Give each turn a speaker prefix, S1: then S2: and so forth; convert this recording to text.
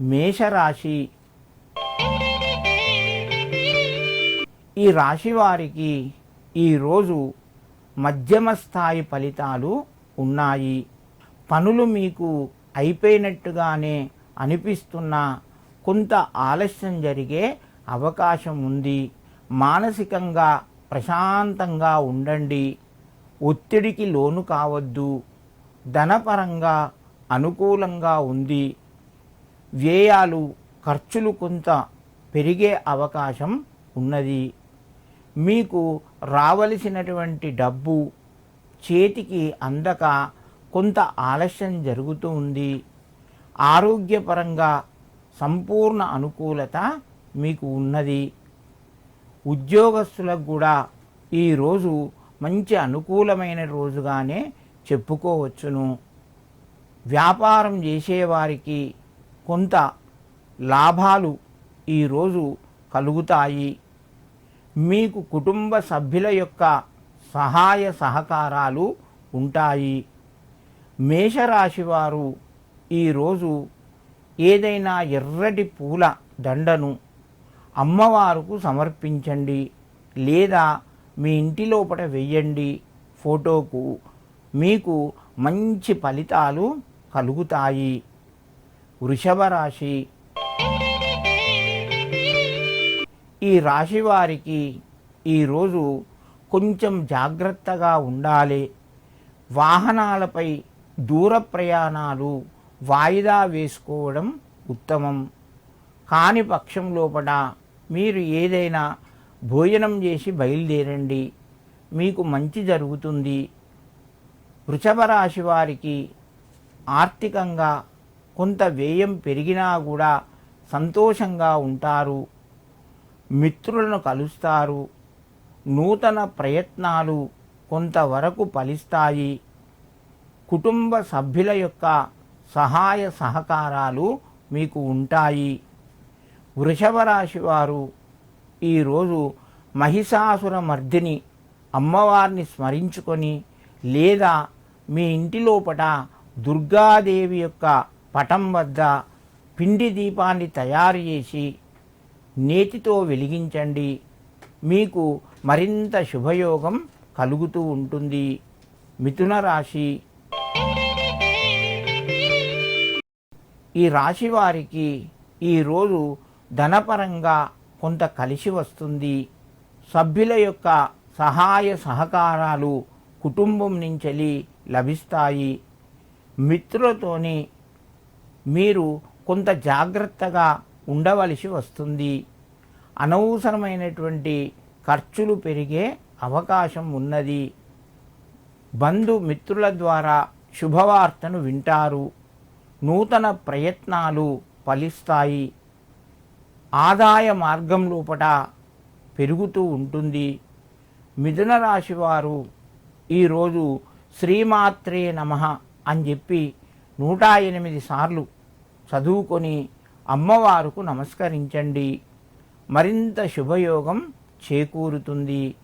S1: మేషరాశి. ఈ రాశి వారికి ఈరోజు మధ్యమ స్థాయి ఫలితాలు ఉన్నాయి. పనులు మీకు అయిపోయినట్టుగానే అనిపిస్తున్నా కొంత ఆలస్యం జరిగే అవకాశం ఉంది. మానసికంగా ప్రశాంతంగా ఉండండి. ఒత్తిడికి లోను కావద్దు. ధనపరంగా అనుకూలంగా ఉంది. వ్యయాలు ఖర్చులు కొంత పెరిగే అవకాశం ఉన్నది. మీకు రావలసినటువంటి డబ్బు చేతికి అందక కొంత ఆలస్యం జరుగుతూ ఉంది. ఆరోగ్యపరంగా సంపూర్ణ అనుకూలత మీకు ఉన్నది. ఉద్యోగస్తులకు కూడా ఈరోజు మంచి అనుకూలమైన రోజుగానే చెప్పుకోవచ్చును. వ్యాపారం చేసేవారికి కొంత లాభాలు ఈరోజు కలుగుతాయి. మీకు కుటుంబ సభ్యుల యొక్క సహాయ సహకారాలు ఉంటాయి. మేషరాశి వారు ఈరోజు ఏదైనా ఎర్రటి పూల దండను అమ్మవారుకు సమర్పించండి లేదా మీ ఇంటి లోపల వెయ్యండి ఫోటోకు. మీకు మంచి ఫలితాలు కలుగుతాయి. వృషభ రాశి ఈ రాశి వారికి ఈరోజు కొంచెం జాగ్రత్తగా ఉండాలి. వాహనాలపై దూర ప్రయాణాలు వాయిదా వేసుకోవడం ఉత్తమం. కాని పక్షం లోపల మీరు ఏదైనా భోజనం చేసి బయలుదేరండి. మీకు మంచి జరుగుతుంది. వృషభ రాశి వారికి ఆర్థికంగా కొంత వ్యయం పెరిగినా కూడా సంతోషంగా ఉంటారు. మిత్రులను కలుస్తారు. నూతన ప్రయత్నాలు కొంతవరకు ఫలిస్తాయి. కుటుంబ సభ్యుల యొక్క సహాయ సహకారాలు మీకు ఉంటాయి. వృషభ రాశి వారు ఈరోజు మహిషాసుర మర్దిని అమ్మవారిని స్మరించుకొని లేదా మీ ఇంటి లోపట దుర్గాదేవి యొక్క పటం వద్ద పిండి దీపాన్ని తయారు చేసి నేతితో వెలిగించండి. మీకు మరింత శుభయోగం కలుగుతూ ఉంటుంది. మిథున రాశి. ఈ రాశి వారికి ఈరోజు ధనపరంగా కొంత కలిసి వస్తుంది. సభ్యుల యొక్క సహాయ సహకారాలు కుటుంబం నుంచి లభిస్తాయి. మిత్రులతోని మీరు కొంత జాగ్రత్తగా ఉండవలసి వస్తుంది. అనవసరమైనటువంటి ఖర్చులు పెరిగే అవకాశం ఉన్నది. బంధు మిత్రుల ద్వారా శుభవార్తను వింటారు. నూతన ప్రయత్నాలు ఫలిస్తాయి. ఆదాయ మార్గం లోపట పెరుగుతూ ఉంటుంది. మిథున రాశి వారు ఈరోజు శ్రీమాత్రే నమ అని చెప్పి నూట ఎనిమిది సార్లు చదువుకొని అమ్మవారుకు నమస్కరించండి. మరింత శుభయోగం చేకూరుతుంది.